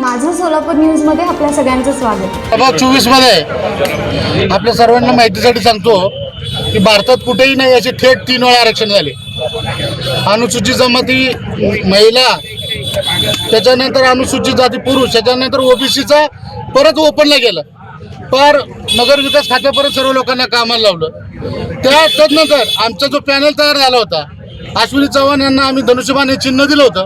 माझं सोलापूर न्यूजमध्ये आपल्या सगळ्यांचं स्वागत. चोवीसमध्ये आपल्या सर्वांना माहितीसाठी सांगतो की भारतात कुठेही नाही असे थेट तीन वेळा आरक्षण झाले. अनुसूचित जमाती महिला त्याच्यानंतर अनुसूचित जाती पुरुष त्याच्यानंतर ओबीसीचा परत ओपनला गेलं. पर नगरविकास खात्यापर्यंत सर्व लोकांना कामाला लावलं. त्या तदनंतर आमचा जो पॅनल तयार झाला होता अश्विनी चव्हाण यांना आम्ही धनुष्यबाण हे चिन्ह दिलं होतं.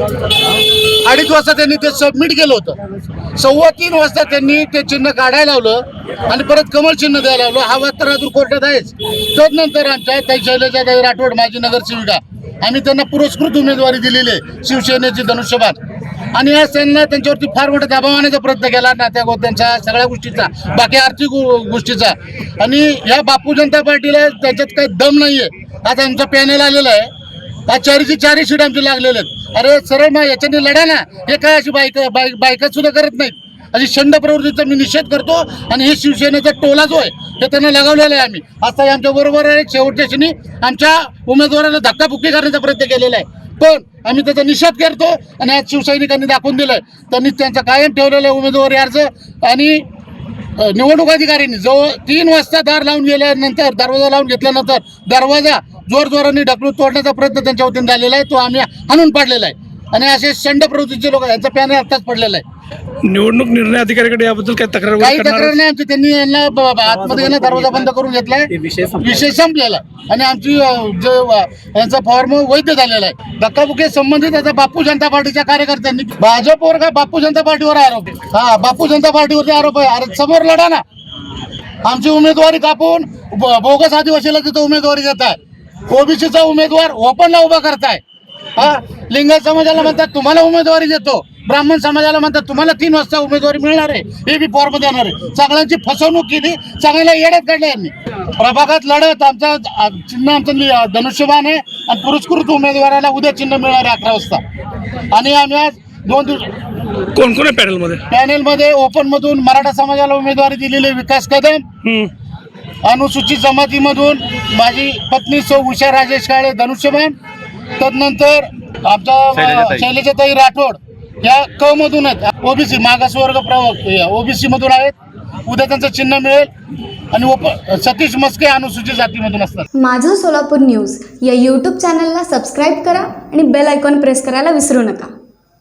अडीच वाजता त्यांनी ते सबमिट केलं होतं. सव्वा तीन वाजता त्यांनी ते चिन्ह काढायला लावलं आणि परत कमल चिन्ह द्यायला लावलं. हा वाद तर अजून कोर्टात आहेच. तदनंतर आमच्या ताई शैलजा ताई राठोड माजी नगरसेविका आम्ही त्यांना पुरस्कृत उमेदवारी दिलेली आहे शिवसेनेची धनुष्यबाद आणि आज त्यांना त्यांच्यावरती फार मोठा दबाव आणण्याचा प्रयत्न केला नात्या गोत्यांचा सगळ्या गोष्टीचा बाकी आर्थिक गोष्टीचा. आणि या बापू जनता पार्टीला त्याच्यात काही दम नाहीये. आज आमचा पॅनेल आलेला आहे. आज चारीची चारही शीट आमची लागलेले. आहेत अरे सरळ मग याच्याने लढा ना. हे काय अशी बायक बाय बायका सुद्धा करत नाहीत. अशी शंड प्रवृत्तीचा मी निषेध करतो आणि हे शिवसेनेचा टोला जो आहे ते त्यांना लगावलेला आहे आम्ही. आता आमच्या बरोबर आहे शेवटच्या क्षणी आमच्या उमेदवाराला धक्काबुक्की करण्याचा प्रयत्न केलेला आहे. पण आम्ही त्याचा निषेध करतो आणि आज शिवसैनिकांनी दाखवून दिलंय. त्यांनी त्यांचा कायम ठेवलेला आहे उमेदवारी अर्ज आणि निवडणूक अधिकाऱ्यांनी जवळ तीन वाजता दार लावून गेल्यानंतर दरवाजा लावून घेतल्यानंतर दरवाजा जोर जोराने ढकलून तोडण्याचा प्रयत्न त्यांच्या वतीने झालेला आहे. तो आम्ही हाणून पाडलेला आहे. आणि असे संड प्रवृत्तीचे लोक यांचा पॅनल आत्ताच पडलेला आहे. निवडणूक निर्णय अधिकाऱ्याकडे याबद्दल काय तक्रार काही करणार तक्रार नाही. आमची त्यांनी यांना आतमध्ये यांना दरवाजा बंद करून घेतलाय. विषय संपलेला. आणि आमची जे यांचा फॉर्म वैध झालेला आहे. धक्काबुक्की संबंधित आता बापू जनता पार्टीच्या कार्यकर्त्यांनी भाजपवर का बापू जनता पार्टीवर आरोप हा बापू जनता पार्टीवरती आरोप आहे. अरे समोर लढा ना. आमची उमेदवारी कापून बोगस आदिवासीला तिथं उमेदवारी देत आहे ओबीसीचा उमेदवार ओपनला उभा करताय. हा? लिंगायत समाजाला म्हणतात तुम्हाला उमेदवारी देतो. ब्राह्मण समाजाला म्हणतात तुम्हाला तीन वाजता उमेदवारी मिळणार आहे. हे बी फॉर्म देणार आहे. सगळ्यांची फसवणूक केली सगळ्याला येड्यात काढले यांनी. प्रभागात लढत आमचा चिन्ह आमचं धनुष्यबाण आहे आणि पुरस्कृत उमेदवाराला उद्या चिन्ह मिळणार आहे अकरा वाजता. आणि आम्ही आज दोन दिवस कोण कोण पॅनलमध्ये पॅनेलमध्ये ओपन मधून मराठा समाजाला उमेदवारी दिलेली विकास कदम. अनुसूचित जमातीमधून माझी पत्नी सौ उषा राजेश काळे धनुष्यबाण तदनंतर आमच्या शैलजाताई. राठोड या क मधून आहेत. ओबीसी मागासवर्ग प्रवक्ते ओबीसी मधून आहेत. उद्या त्यांचं चिन्ह मिळेल. आणि सतीश मस्के अनुसूचित जातीमधून असतात. माझं सोलापूर न्यूज या यूट्यूब चॅनलला सबस्क्राईब करा आणि बेल आयकॉन प्रेस करायला विसरू नका.